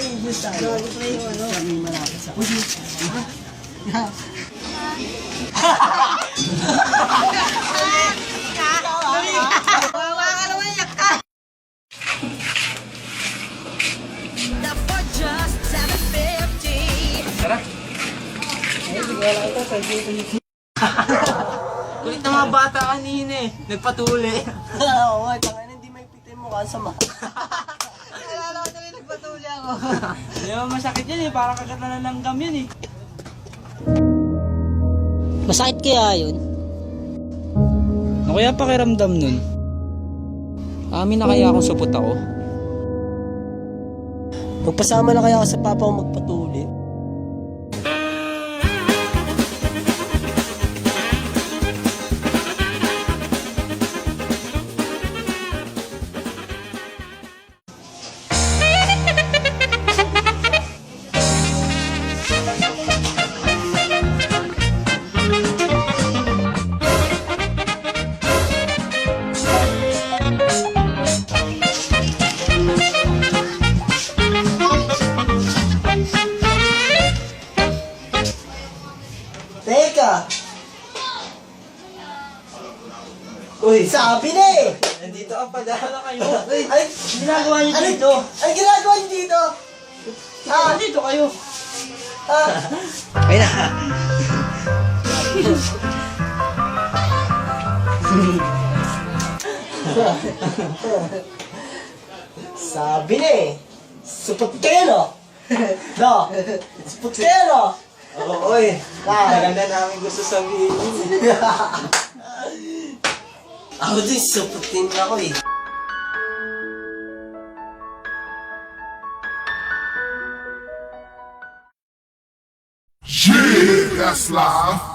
English tayo. Sabi malapit sa. Kulit na mga bata kanina eh. Nagpatuli. Oo, tangin hindi may pitin. Alala ko tuloy nagpatuli ako. Di ba masakit yun eh. Parang kagat na ng langgam yun eh. Masakit kaya yun? Ano kaya pakiramdam nun? Amin na kaya akong supot ako? Magpasama na kaya ako sa papa ko magpatuli. Teka! Uy, sabi na eh! Nandito ka pa dala kayo. Uy, ay, Ginagawa niyo ano, dito. Ay, ginagawa niyo dito? Ah, Nandito kayo. ah, Ayun na. sabi na eh! Supot kayo no? No? Supot kayo no? Oo, oy. Maganda namin gusto sabihin. Ako din, suputin ako eh. Yeah, that's live.